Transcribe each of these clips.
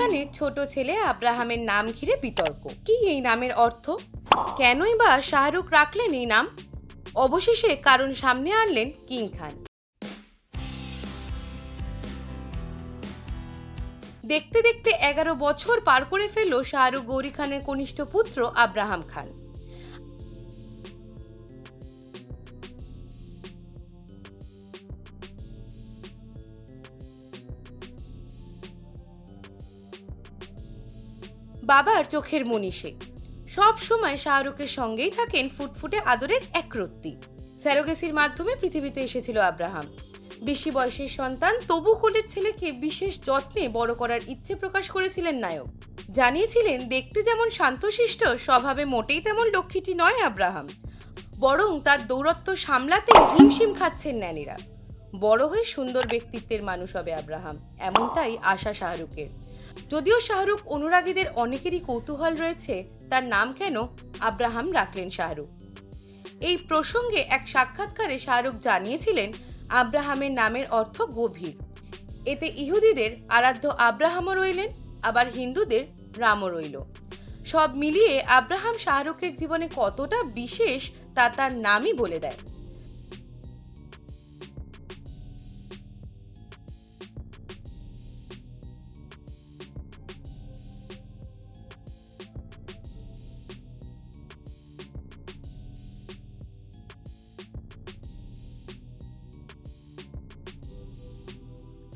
খানের ছোট ছেলে আব্রাহামের নাম ঘিরে বিতর্ক। কি এই নামের অর্থ? কেনই বা শাহরুখ রাখলেন এই নাম? অবশেষে কারণ সামনে আনলেন কিং খান। দেখতে দেখতে এগারো বছর পার করে ফেলল শাহরুখ গৌরী খানের কনিষ্ঠ পুত্র আব্রাহাম খান। বাবার চোখের মনীষে সব সময় শাহরুখের সঙ্গেই থাকেন ফুটফুটে আদরের একরত্তি স্যারোগেসির মাধ্যমে পৃথিবীতে এসেছিল আব্রাহাম। বেশি বয়সের সন্তান তবু কোলের ছেলেকে বিশেষ যত্নে বড় করার ইচ্ছে প্রকাশ করেছিলেন নায়ক। জানিয়েছিলেন, দেখতে যেমন শান্তশিষ্ট, স্বভাবে মোটেই তেমন লক্ষ্মীটি নয় আব্রাহাম। বরং তার দৌরত্ব সামলাতে হিমশিম খাচ্ছেন ন্যানিরা। বড় হয়ে সুন্দর ব্যক্তিত্বের মানুষ হবে আব্রাহাম, এমনটাই আশা শাহরুখের। যদিও শাহরুখ অনুরাগীদের অনেকেরই কৌতূহল রয়েছে, তার নাম কেন আব্রাহাম রাখলেন শাহরুখ? এই প্রসঙ্গে এক সাক্ষাৎকারে শাহরুখ জানিয়েছিলেন, আব্রাহামের নামের অর্থ গভীর। এতে ইহুদিদের আরাধ্য আব্রাহামও রইলেন, আবার হিন্দুদের রামও রইল। সব মিলিয়ে আব্রাহাম শাহরুখের জীবনে কতটা বিশেষ তা তার নামই বলে দেয়।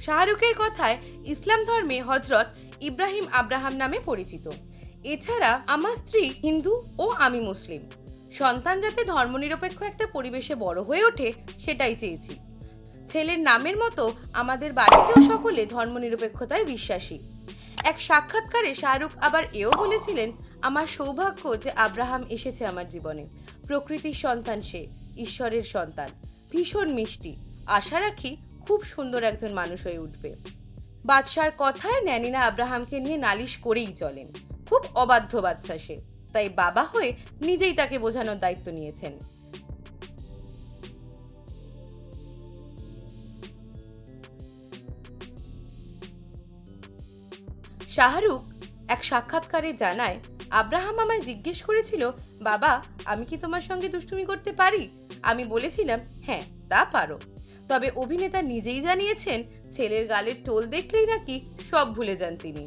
শাহরুখের কথায় ইসলাম ধর্মে হজরত ইব্রাহিম আব্রাহাম নামে পরিচিত। এছাড়া আমার স্ত্রী হিন্দু ও আমি মুসলিম। সন্তান যাতে ধর্মনিরপেক্ষ একটা পরিবেশে বড় হয়ে ওঠে, সেটাই চেয়েছি। ছেলের নামের মতো আমাদের বাড়িতেও সকলে ধর্মনিরপেক্ষতায় বিশ্বাসী। এক সাক্ষাৎকারে শাহরুখ আবার এও বলেছিলেন, আমার সৌভাগ্য যে আব্রাহাম এসেছে আমার জীবনে। প্রকৃতির সন্তান সে, ঈশ্বরের সন্তান। ভীষণ মিষ্টি। আশা রাখি খুব সুন্দর একজন মানুষ হয়ে উঠবে। বাদশার কথায় ন্যানিনা আব্রাহামকে নিয়ে নালিশ করেই চলেন। খুব অবাধ্য বাচ্চা সে, তাই বাবা হয়ে নিজেই তাকে বোঝানোর দায়িত্ব নিয়েছেন। শাহরুখ এক সাক্ষাৎকারে জানায়, আব্রাহাম আমায় জিজ্ঞেস করেছিল, বাবা, আমি কি তোমার সঙ্গে দুষ্টুমি করতে পারি? আমি বলেছিলাম হ্যাঁ। তা পারো। তবে অভিনেতা নিজেই জানিয়েছেন, ছেলের গালের টোল দেখলেই নাকি সব ভুলে যান তিনি।